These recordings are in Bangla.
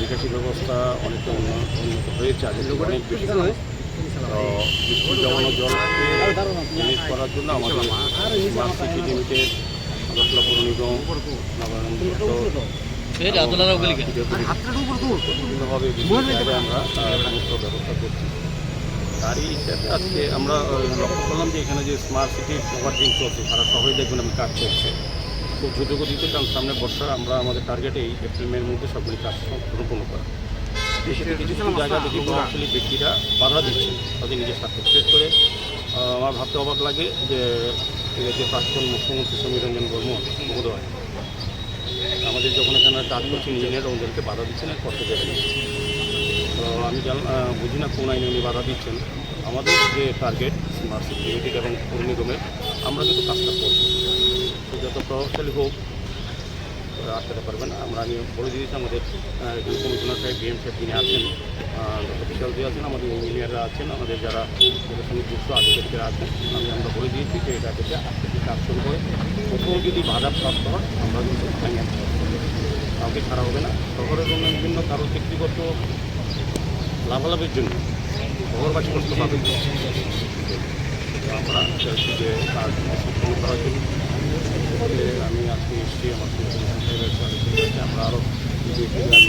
নিকাশি ব্যবস্থা অনেকটা উন্নত উন্নত হয়েছে আগে অনেক বেশি তো জমানো জল করার জন্য আমাদের মাছ লিমিটেড আগরতলা পৌর আমরা ব্যবস্থা করছি তারই হিসাবে আমরা লক্ষ্য করলাম যে এখানে যে স্মার্ট সিটি ওভারটিং চলছে সারা শহরে দেখবেন আমি কাজ চলছে খুব দ্রুত গতিতে কারণ সামনে বর্ষা আমরা আমাদের টার্গেট এই এপ্রিল মের মধ্যে সবগুলি কাজ সম্পূর্ণ করা কিছু ব্যক্তিরা বাধা দিচ্ছে তাদের নিজের স্বার্থে বিশেষ করে আমার ভাবতে অবাক লাগে যে যে প্রাক্তন মুখ্যমন্ত্রী সমীর রঞ্জন বর্মন মহোদয় আমাদের যখন এখানে কাজ করছেন ইঞ্জিনিয়ার ওদেরকে বাধা দিচ্ছেন আর করতে দেবেন তো আমি জান বুঝি না কোন আইনে উনি বাধা দিচ্ছেন। আমাদের যে টার্গেট স্মার্ট সিকিউরিটি এবং পূর্ণ নিগমের আমরা কিন্তু কাজটা করব। যত প্রভাবশালী হোক আটকাতে পারবে না আমরা আমি বলে দিয়েছি আমাদের কমিশনার সাহেব, বিএম সাহেব তিনি আছেন অফিসিয়াল দিয়ে আছেন, আমাদের ইঞ্জিনিয়াররা আছেন, আমাদের যারা সঙ্গে যুক্ত আধিকারিকরা আছেন, আমি আমরা বলে দিয়েছি যে এটা থেকে আজকে থেকে শুরু করে কোথাও যদি বাধা প্রাপ্ত হয়, আমরা কিন্তু ফাইনাল কাউকে ছাড়া হবে না। শহরের জন্য বিভিন্ন কারও ব্যক্তিগত লাভালাভের জন্য শহরবাসী কষ্ট পাবে। আমরা চাইছি যে সম্পন্ন করার জন্য। যে আমি আজকে এসেছি, আমার আমরা আরও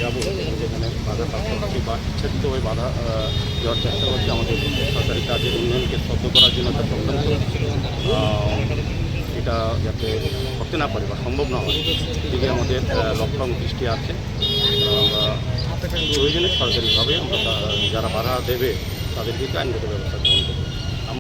যাব। যেখানে বাধা প্রাপ্ত বা ইচ্ছাকৃতভাবে বাধা দেওয়ার চেষ্টা করছে আমাদের সরকারি কাজের উন্নয়নকে স্তব্ধ করার জন্য একটা চক্রান্ত এটা যাতে করতে না পারে বা সম্ভব না হয় দিকে আমাদের লক্ষ্য দৃষ্টি আছে। আমরা প্রয়োজনে সরকারিভাবে আমরা যারা বাধা দেবে তাদের দিকে আইনগত ব্যবস্থা গ্রহণ করব।